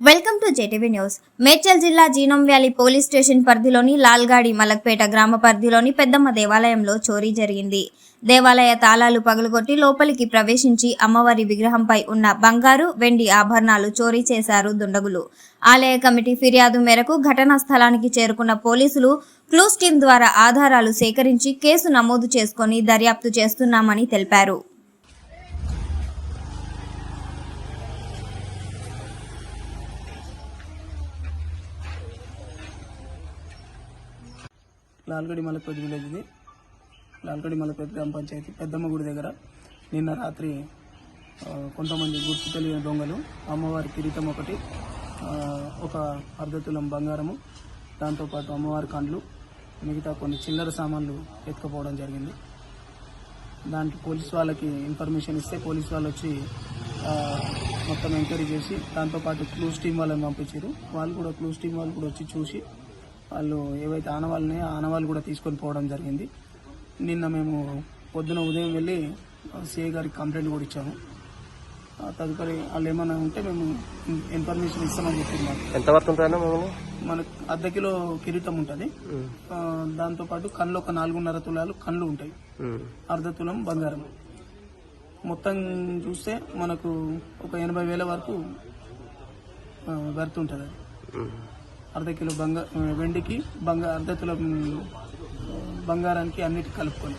Welcome to JTV news. Medchal జిల్లా జీనం valley police station పరిధిలోని లాల్గాడి మలక్పేట గ్రామ పరిధిలోని పెద్దమ్మ దేవాలయంలో చోరీ జరిగింది. దేవాలయ తాళాలు పగులుగొట్టి లోపలికి ప్రవేశించి అమ్మవారి విగ్రహంపై ఉన్న బంగారు వెండి ఆభరణాలు చోరీ చేశారు దుండగులు. ఆలయ కమిటీ ఫిర్యాదు మేరకు ఘటనా స్థలానికి చేరుకున్న పోలీసులు క్లూస్ టీం ద్వారా ఆధారాలు సేకరించి కేసు నమోదు చేసుకొని దర్యాప్తు చేస్తున్నామని తెలిపారు. లాల్గడి మలపేట విలేజ్ ఇది. లాల్గడి మలపేట గ్రామ పంచాయతీ పెద్దమ్మ గుడి దగ్గర నిన్న రాత్రి కొంతమంది గుర్తు తెలియని దొంగలు అమ్మవారి కిరీటం ఒకటి ఒక అర్ధతులం బంగారము దాంతోపాటు అమ్మవారి కండ్లు మిగతా కొన్ని చిల్లర సామాన్లు ఎత్తుకుపోవడం జరిగింది. దానికి పోలీస్ వాళ్ళకి ఇన్ఫర్మేషన్ ఇస్తే పోలీస్ వాళ్ళు వచ్చి మొత్తం ఎంక్వైరీ చేసి దాంతోపాటు క్లూస్ టీం వాళ్ళని పంపించారు. వాళ్ళు కూడా క్లూస్ టీం వాళ్ళు కూడా వచ్చి చూసి వాళ్ళు ఏవైతే ఆనవాళ్ళని ఆనవాళ్ళు కూడా తీసుకొని పోవడం జరిగింది. నిన్న మేము పొద్దున ఉదయం వెళ్ళి సిఐ గారికి కంప్లైంట్ కూడా ఇచ్చాము. తదుపరి వాళ్ళు ఏమైనా ఉంటే మేము ఇన్- ఇన్ఫర్మేషన్ ఇస్తామని మాకు. ఎంత మమ్మల్ని? మనకు అర్ధ కిలో కిరీటం ఉంటుంది. ఆ, దాంతోపాటు కళ్ళు ఒక నాలుగున్నర తులాలు కళ్ళు ఉంటాయి. అర్ధ తులం బంగారం. మొత్తం చూస్తే మనకు ఒక ఎనభై వేల వరకు వర్త్ ఉంటుంది అది. అర్ధ కిలో బంగారు వెండికి బంగారు అర్ధ కిలో బంగారానికి అన్నిటి కలుపుకొని.